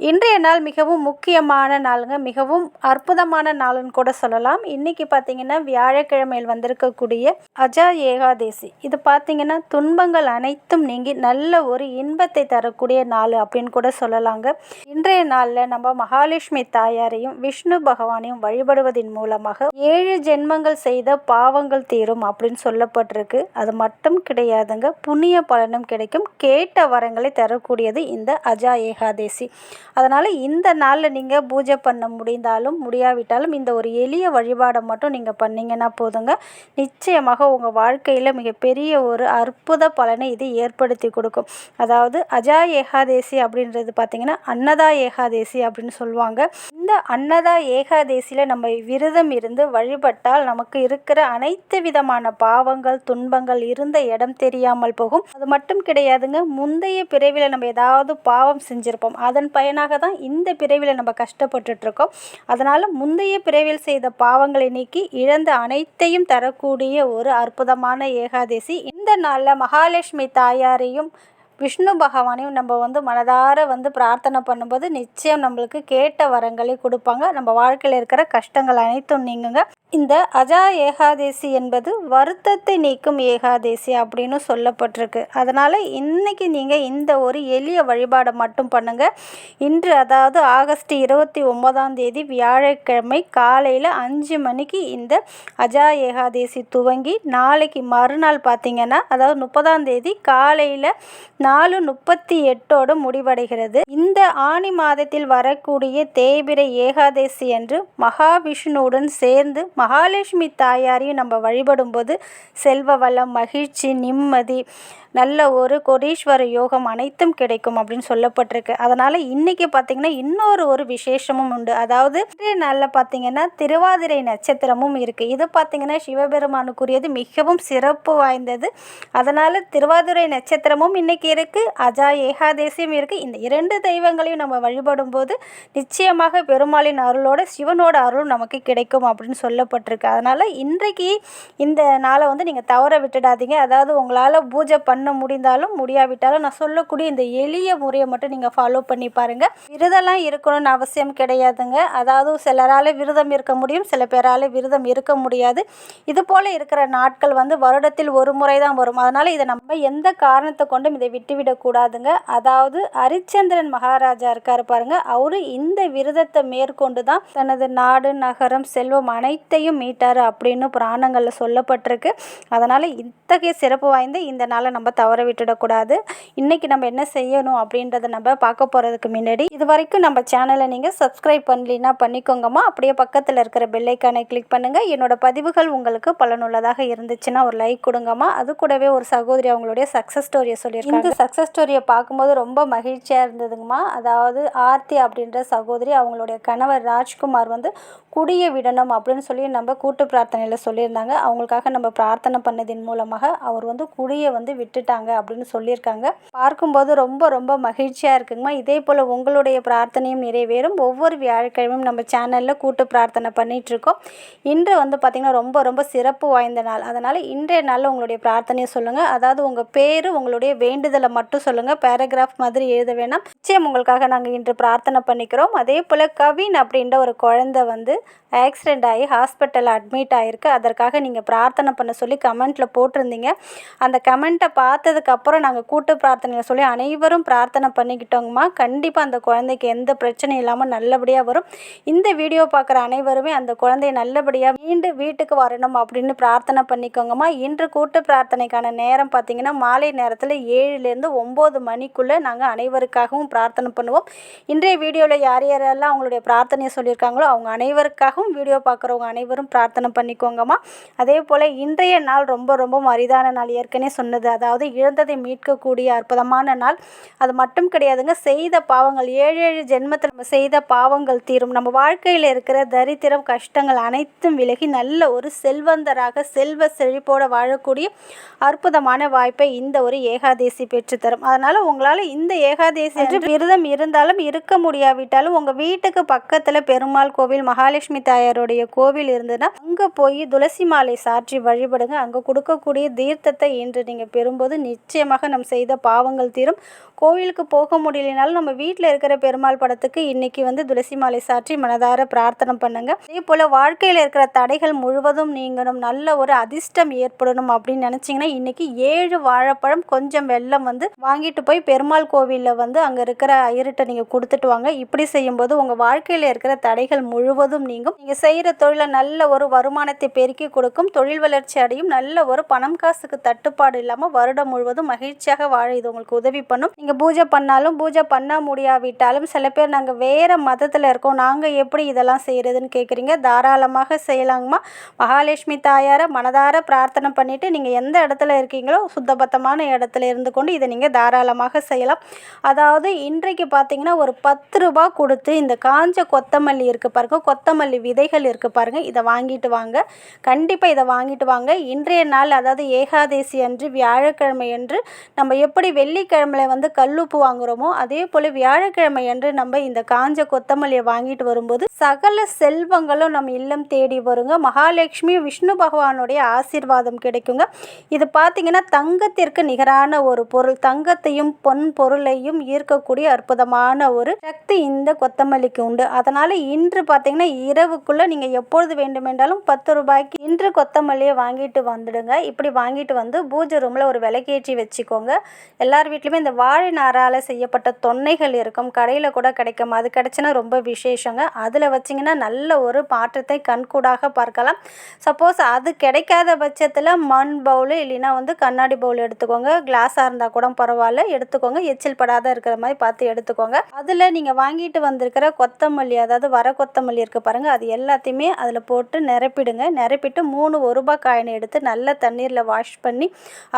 இன்றைய நாள் மிகவும் முக்கியமான நாளுங்க. மிகவும் அற்புதமான நாளுன்னு கூட சொல்லலாம். இன்றைக்கி பார்த்தீங்கன்னா வியாழக்கிழமையில் வந்திருக்கக்கூடிய அஜா ஏகாதேசி. இது பார்த்தீங்கன்னா துன்பங்கள் அனைத்தும் நீங்கி நல்ல ஒரு இன்பத்தை தரக்கூடிய நாள் அப்படின்னு கூட சொல்லலாங்க. இன்றைய நாளில் நம்ம மகாலட்சுமி தாயாரையும் விஷ்ணு பகவானையும் வழிபடுவதன் மூலமாக ஏழு ஜென்மங்கள் செய்த பாவங்கள் தீரும் அப்படின்னு சொல்லப்பட்டிருக்கு. அது மட்டும் கிடையாதுங்க. புண்ணிய பலனும் கிடைக்கும். கேட்ட வரங்களை தரக்கூடியது இந்த அஜா ஏகாதேசி. அதனால் இந்த நாளில் நீங்கள் பூஜை பண்ண முடிந்தாலும் முடியாவிட்டாலும் இந்த ஒரு எளிய வழிபாடை மட்டும் நீங்கள் பண்ணிங்கன்னா போதுங்க. நிச்சயமாக உங்கள் வாழ்க்கையில் மிகப்பெரிய ஒரு அற்புத பலனை இது ஏற்படுத்தி கொடுக்கும். அதாவது அஜா ஏகாதேசி அப்படின்றது பார்த்திங்கன்னா அன்னதா ஏகாதேசி அப்படின்னு சொல்லுவாங்க. இந்த அன்னதா ஏகாதேசியில் நம்ம விரதம் இருந்து வழிபட்டால் நமக்கு இருக்கிற அனைத்து விதமான பாவங்கள் துன்பங்கள் இருந்த இடம் தெரியாமல் போகும். அது மட்டும் கிடையாதுங்க முந்தைய பிறவியில் நம்ம ஏதாவது பாவம் செஞ்சுருப்போம். அதன் பயனாக தான் இந்த பிறவியில் நம்ம கஷ்டப்பட்டுட்ருக்கோம். அதனால் முந்தைய பிறவியில் செய்த பாவங்களை நீக்கி இழந்த அனைத்தையும் தரக்கூடிய ஒரு அற்புதமான ஏகாதசி. இந்த நாளில் மகாலட்சுமி தாயாரையும் விஷ்ணு பகவானையும் நம்ம வந்து மனதார வந்து பிரார்த்தனை பண்ணும்போது நிச்சயம் நம்மளுக்கு கேட்ட வரங்களை கொடுப்பாங்க. நம்ம வாழ்க்கையில் இருக்கிற கஷ்டங்கள் அனைத்தும் நீங்குங்க. இந்த அஜா ஏகாதேசி என்பது வருத்தத்தை நீக்கும் ஏகாதேசி அப்படின்னு சொல்லப்பட்டிருக்கு. அதனால் இன்றைக்கி நீங்கள் இந்த ஒரு எளிய வழிபாடை மட்டும் பண்ணுங்கள் இன்று அதாவது ஆகஸ்ட் இருபத்தி ஒன்பதாம் தேதி வியாழக்கிழமை காலையில் அஞ்சு மணிக்கு இந்த அஜா ஏகாதேசி துவங்கி நாளைக்கு மறுநாள் பார்த்திங்கன்னா அதாவது முப்பதாம் தேதி காலையில் நாலு முப்பத்தி எட்டோடு முடிவடைகிறது. இந்த ஆணி மாதத்தில் வரக்கூடிய தேய்பிரை ஏகாதேசி என்று மகாவிஷ்ணுவுடன் சேர்ந்து மகாலட்சுமி தாயாரையும் நம்ம வழிபடும்போது செல்வ வளம் மகிழ்ச்சி நிம்மதி நல்ல ஒரு கோடீஸ்வர யோகம் அனைத்தும் கிடைக்கும் அப்படின்னு சொல்லப்பட்டிருக்கு. அதனால் இன்றைக்கி பார்த்திங்கன்னா இன்னொரு ஒரு விசேஷமும் உண்டு. அதாவது இன்றைய நாளில் பார்த்திங்கன்னா திருவாதிரை நட்சத்திரமும் இருக்குது இது பார்த்திங்கன்னா சிவபெருமானுக்குரியது மிகவும் சிறப்பு வாய்ந்தது. அதனால் திருவாதிரை நட்சத்திரமும் இன்றைக்கி இருக்குது அஜா ஏகாதேசியும் இருக்குது இந்த இரண்டு தெய்வங்களையும் நம்ம வழிபடும் போது நிச்சயமாக பெருமாளின் அருளோட சிவனோட அருள் நமக்கு கிடைக்கும் அப்படின்னு சொல்லப்பட்டிருக்கு அதனால் இன்றைக்கு இந்த நாளை வந்து நீங்கள் தவற விட்டுடாதீங்க. அதாவது உங்களால் பூஜை பண்ண முடிந்தாலும் முடியாவிட்டாலும் நான் சொல்லக்கூடிய இந்த எளிய முறையை மட்டும் நீங்கள் ஃபாலோ பண்ணி பாருங்கள் விரதம்லாம் இருக்கணும்னு அவசியம் கிடையாதுங்க. அதாவது சிலரால் விரதம் இருக்க முடியும் சில பேரால் விரதம் இருக்க முடியாது. இது போல் இருக்கிற நாட்கள் வந்து வருடத்தில் ஒரு முறை தான் வரும். அதனால் இதை நம்ம எந்த காரணத்தை கொண்டும் இதை விட்டுவிடக்கூடாதுங்க அதாவது ஹரிச்சந்திரன் மகாராஜா இருக்கார் பாருங்க. அவரு இந்த விரதத்தை மேற்கொண்டு தான் தனது நாடு நகரம் செல்வம் அனைத்து அனைத்தையும் மீட்டார் அப்படின்னு புராணங்களில் சொல்லப்பட்டிருக்கு. அதனால் இத்தகைய சிறப்பு வாய்ந்த இந்த நாளை நம்ம தவற விட்டுடக்கூடாது. இன்றைக்கி நம்ம என்ன செய்யணும் அப்படின்றத நம்ம பார்க்க போகிறதுக்கு முன்னாடி இது வரைக்கும் நம்ம சேனலை நீங்கள் சப்ஸ்கிரைப் பண்ணலின்னா பண்ணிக்கோங்கம்மா. அப்படியே பக்கத்தில் இருக்கிற பெல்லைக்கானை கிளிக் பண்ணுங்கள் என்னோட பதிவுகள் உங்களுக்கு பலனுள்ளதாக இருந்துச்சுன்னா ஒரு லைக் கொடுங்கம்மா. அது கூடவே ஒரு சகோதரி அவங்களுடைய சக்ஸஸ் ஸ்டோரியை சொல்லியிருக்காங்க. இந்த சக்ஸஸ் ஸ்டோரியை பார்க்கும்போது ரொம்ப மகிழ்ச்சியாக இருந்ததுங்கம்மா. அதாவது ஆர்த்தி அப்படின்ற சகோதரி அவங்களுடைய கணவர் ராஜ்குமார் வந்து குடிய விடணும் அப்படின்னு சொல்லி நம்ம கூட்டு பிரார்த்தனையில் சொல்லியிருந்தாங்க. அவங்களுக்காக நம்ம பிரார்த்தனை பண்ணதின் மூலமாக அவர் வந்து குடியை வந்து விட்டுட்டாங்க அப்படின்னு சொல்லியிருக்காங்க. பார்க்கும்போது ரொம்ப ரொம்ப மகிழ்ச்சியாக இருக்குங்கம்மா. இதே போல் உங்களுடைய பிரார்த்தனையும் நிறைவேறும். ஒவ்வொரு வியாழக்கிழமையும் நம்ம சேனலில் கூட்டு பிரார்த்தனை பண்ணிகிட்ருக்கோம் இன்று வந்து பார்த்திங்கன்னா ரொம்ப ரொம்ப சிறப்பு வாய்ந்த நாள். அதனால் இன்றைய நாளில் உங்களுடைய பிரார்த்தனையை சொல்லுங்கள் அதாவது உங்கள் பேர் உங்களுடைய வேண்டுதலை மட்டும் சொல்லுங்கள் பேராகிராஃப் மாதிரி எழுத வேணாம். நிச்சயம் உங்களுக்காக நாங்கள் இன்று பிரார்த்தனை பண்ணிக்கிறோம். அதே போல் கவின் அப்படின்ற ஒரு குழந்தை வந்து ஆக்சிடெண்ட் ஆகி ஹாஸ்பிட்டலில் அட்மிட் ஆகிருக்கு அதற்காக நீங்கள் பிரார்த்தனை பண்ண சொல்லி கமெண்ட்டில் போட்டிருந்தீங்க. அந்த கமெண்ட்டை பார்த்ததுக்கப்புறம் நாங்கள் கூட்டு பிரார்த்தனையில் சொல்லி அனைவரும் பிரார்த்தனை பண்ணிக்கிட்டோங்கம்மா. கண்டிப்பாக அந்த குழந்தைக்கு எந்த பிரச்சனையும் இல்லாமல் நல்லபடியாக வரும். இந்த வீடியோ பார்க்குற அனைவருமே அந்த குழந்தைய நல்லபடியாக மீண்டு வீட்டுக்கு வரணும் அப்படின்னு பிரார்த்தனை பண்ணிக்கோங்கம்மா. இன்று கூட்டு பிரார்த்தனைக்கான நேரம் பார்த்தீங்கன்னா மாலை நேரத்தில் ஏழுலேருந்து ஒம்பது மணிக்குள்ளே நாங்கள் அனைவருக்காகவும் பிரார்த்தனை பண்ணுவோம். இன்றைய வீடியோவில் யார் யாரெல்லாம் அவங்களுடைய பிரார்த்தனையை சொல்லியிருக்காங்களோ அவங்க அனைவருக்காகவும் வீடியோ பார்க்குறவங்க அனைவரும் அனைவரும் பிரார்த்தனை பண்ணிக்கோங்கம்மா. அதே போல் இன்றைய நாள் ரொம்ப ரொம்ப அரிதான நாள். ஏற்கனவே சொன்னது அதாவது இழந்ததை மீட்கக்கூடிய அற்புதமான நாள். அது மட்டும் கிடையாதுங்க செய்த பாவங்கள் ஏழு ஏழு ஜென்மத்தில் நம்ம செய்த பாவங்கள் தீரும். நம்ம வாழ்க்கையில் இருக்கிற தரித்திரம் கஷ்டங்கள் அனைத்தும் விலகி நல்ல ஒரு செல்வந்தராக செல்வ செழிப்போடு வாழக்கூடிய அற்புதமான வாய்ப்பை இந்த ஒரு ஏகாதேசி பெற்றுத்தரும் அதனால் உங்களால் இந்த ஏகாதேசி என்று விரதம் இருந்தாலும் இருக்க முடியாவிட்டாலும் உங்கள் வீட்டுக்கு பக்கத்தில் பெருமாள் கோவில் மகாலட்சுமி தாயாருடைய கோவில் இருந்ததுன்னா அங்கே போய் துளசி மாலை சாற்றி வழிபடுங்க. அங்கே கொடுக்கக்கூடிய தீர்த்தத்தை இன்று நீங்கள் பெறும்போது நிச்சயமாக நம் செய்த பாவங்கள் தீரும். கோவிலுக்கு போக முடியலனாலும் நம்ம வீட்டில் இருக்கிற பெருமாள் படத்துக்கு இன்னைக்கு வந்து துளசி மாலை சாற்றி மனதார பிரார்த்தனை பண்ணுங்க. அதே போல் வாழ்க்கையில் இருக்கிற தடைகள் முழுவதும் நீங்கணும். நல்ல ஒரு அதிர்ஷ்டம் ஏற்படணும் அப்படின்னு நினச்சிங்கன்னா இன்னைக்கு ஏழு வாழைப்பழம் கொஞ்சம் வெள்ளம் வந்து வாங்கிட்டு போய் பெருமாள் கோவிலில் வந்து அங்கே இருக்கிற இருட்டை நீங்கள் கொடுத்துட்டு வாங்க. இப்படி செய்யும்போது உங்கள் வாழ்க்கையில் இருக்கிற தடைகள் முழுவதும் நீங்கும். நீங்கள் செய்கிற தொழிலை நல்ல நல்ல ஒரு வருமானத்தை பெருக்கி கொடுக்கும். தொழில் வளர்ச்சி அடையும். நல்ல ஒரு பணம் காசுக்கு தட்டுப்பாடு இல்லாமல் வருடம் முழுவதும் மகிழ்ச்சியாக வாழ இது உங்களுக்கு உதவி பண்ணும். நீங்கள் பூஜை பண்ணாலும் பூஜை பண்ண முடியாவிட்டாலும் சில பேர் நாங்கள் வேறு மதத்தில் இருக்கோம். நாங்கள் எப்படி இதெல்லாம் செய்கிறதுன்னு கேட்குறீங்க தாராளமாக செய்யலாங்கம்மா. மகாலட்சுமி தாயாரை மனதார பிரார்த்தனை பண்ணிவிட்டு நீங்கள் எந்த இடத்துல இருக்கீங்களோ சுத்தபத்தமான இடத்துல இருந்து கொண்டு இதை நீங்கள் தாராளமாக செய்யலாம். அதாவது இன்றைக்கு பார்த்தீங்கன்னா ஒரு பத்து ரூபா கொடுத்து இந்த காஞ்ச கொத்தமல்லி இருக்குது பாருங்க. கொத்தமல்லி விதைகள் இருக்குது பாருங்கள் இதை வாங்கிட்டு வாங்க. கண்டிப்பாக இதை வாங்கிட்டு வாங்க. இன்றைய நாள் அதாவது ஏகாதேசி அன்று வியாழக்கிழமை அன்று நம்ம எப்படி வெள்ளிக்கிழமையில வந்து கல்லுப்பு வாங்குகிறோமோ அதே போல் வியாழக்கிழமை அன்று நம்ம இந்த காஞ்ச கொத்தமல்லியை வாங்கிட்டு வரும்போது சகல செல்வங்களும் நம்ம இல்லம் தேடி வருங்க. மகாலட்சுமி விஷ்ணு பகவானுடைய ஆசீர்வாதம் கிடைக்குங்க. இது பார்த்தீங்கன்னா தங்கத்திற்கு நிகரான ஒரு பொருள். தங்கத்தையும் பொன் பொருளையும் ஈர்க்கக்கூடிய அற்புதமான ஒரு சக்தி இந்த கொத்தமல்லிக்கு உண்டு. அதனால் இன்று பார்த்தீங்கன்னா இரவுக்குள்ளே நீங்கள் எப்பொழுது வேண்டுமென்றாலும் பத்து ரூபாய்க்கு இன்று கொத்தமல்லியை வாங்கிட்டு வந்துடுங்க. இப்படி வாங்கிட்டு வந்து பூஜை ரூமில் ஒரு விளக்கேற்றி வச்சுக்கோங்க. எல்லார் வீட்லையுமே இந்த வாழை நாரால் செய்யப்பட்ட தொன்னைகள் இருக்கும். கடையில் கூட கிடைக்கும். அது கிடைச்சின்னா ரொம்ப விசேஷங்க. அதில் வச்சிங்கன்னா நல்ல ஒரு மாற்றத்தை கண்கூடாக பார்க்கலாம். சப்போஸ் அது கிடைக்காத பட்சத்தில் மண் பவுல் இல்லைன்னா வந்து கண்ணாடி பவுல் எடுத்துக்கோங்க. கிளாஸாக இருந்தால் கூட பரவாயில்ல. எடுத்துக்கோங்க. எச்சில் படாத இருக்கிற மாதிரி பார்த்து எடுத்துக்கோங்க. அதில் நீங்கள் வாங்கிட்டு வந்திருக்கிற கொத்தமல்லி அதாவது வர கொத்தமல்லி இருக்குது பாருங்கள் அது எல்லாத்தையுமே அதில் போட்டு நிரப்பிடுங்க. நிரப்பிட்டு மூணு ஒரு ரூபாய் காயினை எடுத்து நல்ல தண்ணீரில் வாஷ் பண்ணி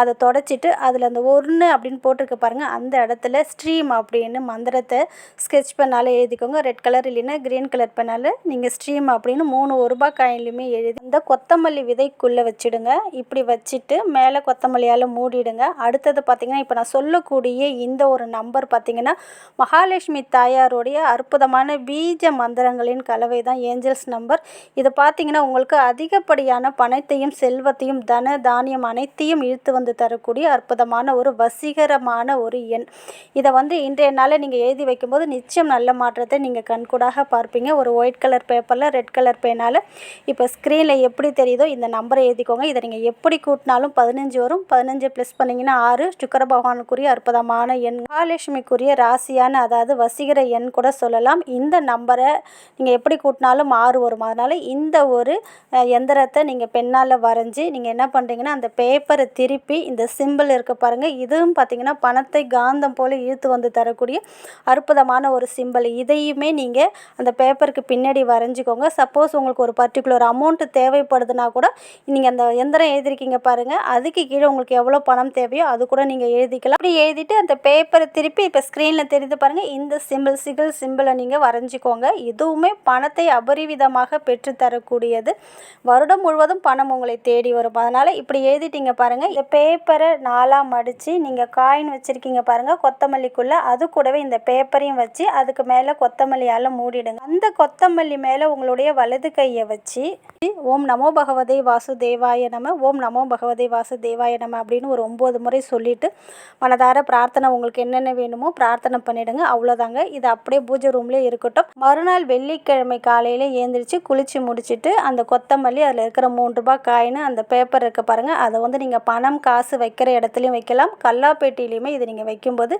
அதை தொடச்சிட்டு அதில் அந்த ஒன்று அப்படின்னு போட்டிருக்க பாருங்கள் அந்த இடத்துல ஸ்ட்ரீம் அப்படின்னு மந்திரத்தை ஸ்கெட்ச் பண்ணாலே எழுதிக்கோங்க. ரெட் கலர் இல்லைன்னா க்ரீன் கலர் பண்ணால நீங்கள் ஸ்ட்ரீம் அப்படின்னு மூணு ஒரு ரூபாய் காயின்லையுமே எழுதி இந்த கொத்தமல்லி விதைக்குள்ளே வச்சுடுங்க. இப்படி வச்சுட்டு மேலே கொத்தமல்லியால் மூடிடுங்க. அடுத்தது பார்த்திங்கன்னா இப்போ நான் சொல்லக்கூடிய இந்த ஒரு நம்பர் பார்த்திங்கன்னா மகாலட்சுமி தாயாருடைய அற்புதமான பீஜ மந்திரங்களின் கலவை தான் ஏஞ்சல்ஸ் நம்பர் இதை பார்த்திங்கன்னா உங்களுக்கு அதிகப்படியான பணத்தையும் செல்வத்தையும் தன தானியம் அனைத்தையும் இழுத்து வந்து தரக்கூடிய அற்புதமான ஒரு வசீகரமான ஒரு எண். இதை வந்து இன்றைய நாளில் நீங்கள் எழுதி வைக்கும்போது நிச்சயம் நல்ல மாற்றத்தை நீங்கள் கண்கூடாக பார்ப்பீங்க. ஒரு ஒயிட் கலர் பேப்பரில் ரெட் கலர் பேனால் இப்போ ஸ்க்ரீனில் எப்படி தெரியுதோ இந்த நம்பரை எழுதிக்கோங்க. இதை நீங்கள் எப்படி கூட்டினாலும் பதினஞ்சு வரும். பதினஞ்சு ப்ளஸ் பண்ணிங்கன்னா ஆறு. சுக்கர பகவானுக்குரிய அற்புதமான எண். மகாலட்சுமிக்குரிய ராசியான அதாவது வசீகர எண் கூட சொல்லலாம். இந்த நம்பரை நீங்கள் எப்படி கூட்டினாலும் ஆறு வரும். அதனால் இந்த இந்த ஒரு எந்திரத்தை நீங்கள் பெண்ணால் வரைஞ்சி நீங்கள் என்ன பண்ணுறீங்கன்னா அந்த பேப்பரை திருப்பி இந்த சிம்பிள் இருக்க பாருங்கள் இதுவும் பார்த்தீங்கன்னா பணத்தை காந்தம் போல் இழுத்து வந்து தரக்கூடிய அற்புதமான ஒரு சிம்பிள் இதையுமே நீங்கள் அந்த பேப்பருக்கு பின்னாடி வரைஞ்சிக்கோங்க. சப்போஸ் உங்களுக்கு ஒரு பர்டிகுலர் அமௌண்ட்டு தேவைப்படுதுன்னா கூட நீங்கள் அந்த எந்திரம் எழுதிருக்கீங்க பாருங்கள் அதுக்கு கீழே உங்களுக்கு எவ்வளோ பணம் தேவையோ அது கூட நீங்கள் எழுதிக்கலாம். அப்படி எழுதிட்டு அந்த பேப்பரை திருப்பி இப்போ ஸ்க்ரீனில் தெரிந்து பாருங்கள் இந்த சிம்பிள் சிகிள் சிம்பிளை நீங்கள் வரைஞ்சிக்கோங்க. இதுவுமே பணத்தை அபரிவிதமாக பெற்றுத்தர வரக்கூடியது. வருடம் முழுவதும் பணம் உங்களை தேடி வரும். அதனால் இப்படி எழுதிட்டீங்க பாருங்கள் இந்த பேப்பரை நாலாக மடித்து நீங்கள் காயின் வச்சுருக்கீங்க பாருங்கள் கொத்தமல்லிக்குள்ளே அது கூடவே இந்த பேப்பரையும் வச்சு அதுக்கு மேலே கொத்தமல்லியால் மூடிடுங்க. அந்த கொத்தமல்லி மேலே உங்களுடைய வலது கையை வச்சு ஓம் நமோ பகவதே வாசுதேவாய நம ஓம் நமோ பகவதே வாசுதேவாய நம அப்படின்னு ஒரு ஒம்பது முறை சொல்லிட்டு மனதார பிரார்த்தனை உங்களுக்கு என்னென்ன வேணுமோ பிரார்த்தனை பண்ணிடுங்க. அவ்வளோதாங்க இது அப்படியே பூஜை ரூம்லேயே இருக்கட்டும். மறுநாள் வெள்ளிக்கிழமை காலையில் ஏந்திரிச்சு குளித்து வச்சுட்டு அந்த கொத்தமல்லி அதில் இருக்கிற மூன்று ரூபாய் காயின்னு அந்த பேப்பர் இருக்க பாருங்கள் அதை வந்து நீங்கள் பணம் காசு வைக்கிற இடத்துலையும் வைக்கலாம். கல்லாப்பேட்டிலையுமே இது நீங்கள் வைக்கும்போது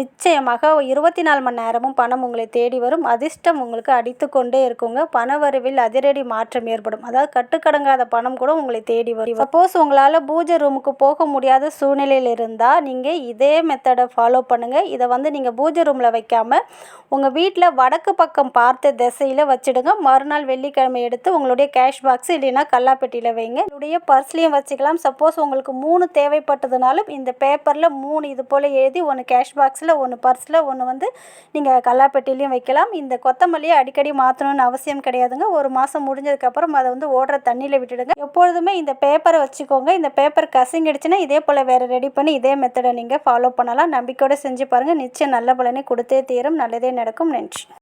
நிச்சயமாக இருபத்தி நாலு மணி நேரமும் பணம் உங்களை தேடி வரும். அதிர்ஷ்டம் உங்களுக்கு அடித்து கொண்டே இருக்குங்க. பண வரவில் அதிரடி மாற்றம் ஏற்படும். அதாவது கட்டுக்கடங்காத பணம் கூட உங்களை தேடி வரும். சப்போஸ் உங்களால் பூஜை ரூமுக்கு போக முடியாத சூழ்நிலையில் இருந்தால் நீங்கள் இதே மெத்தடை ஃபாலோ பண்ணுங்கள் இதை வந்து நீங்கள் பூஜை ரூமில் வைக்காமல் உங்கள் வீட்டில் வடக்கு பக்கம் பார்த்த திசையில் வச்சுடுங்க. மறுநாள் வெள்ளிக்கிழமை எடுத்து எடுத்து உங்களுடைய கேஷ் பாக்ஸ் இல்லைன்னா கல்லாப்பெட்டியில் வைங்க. உங்களுடைய பர்ஸ்லேயும் வச்சுக்கலாம். சப்போஸ் உங்களுக்கு மூணு தேவைப்பட்டதுனாலும் இந்த பேப்பரில் மூணு இது போல் எழுதி ஒன்று கேஷ் பாக்ஸில் ஒன்று பர்ஸில் ஒன்று வந்து நீங்கள் கல்லாப்பெட்டிலையும் வைக்கலாம். இந்த கொத்தமல்லியை அடிக்கடி மாற்றணும்னு அவசியம் கிடையாதுங்க. ஒரு மாதம் முடிஞ்சதுக்கப்புறம் அதை வந்து ஓடுற தண்ணியில் விட்டுடுங்க. எப்பொழுதுமே இந்த பேப்பரை வச்சுக்கோங்க. இந்த பேப்பர் கசிங்கிடுச்சுன்னா இதே போல் வேறு ரெடி பண்ணி இதே மெத்தடை நீங்கள் ஃபாலோ பண்ணலாம். நம்பிக்கையோடு செஞ்சு பாருங்கள் நிச்சயம் நல்ல பலனை கொடுத்தே தீரும். நல்லதே நடக்கும். நன்றி.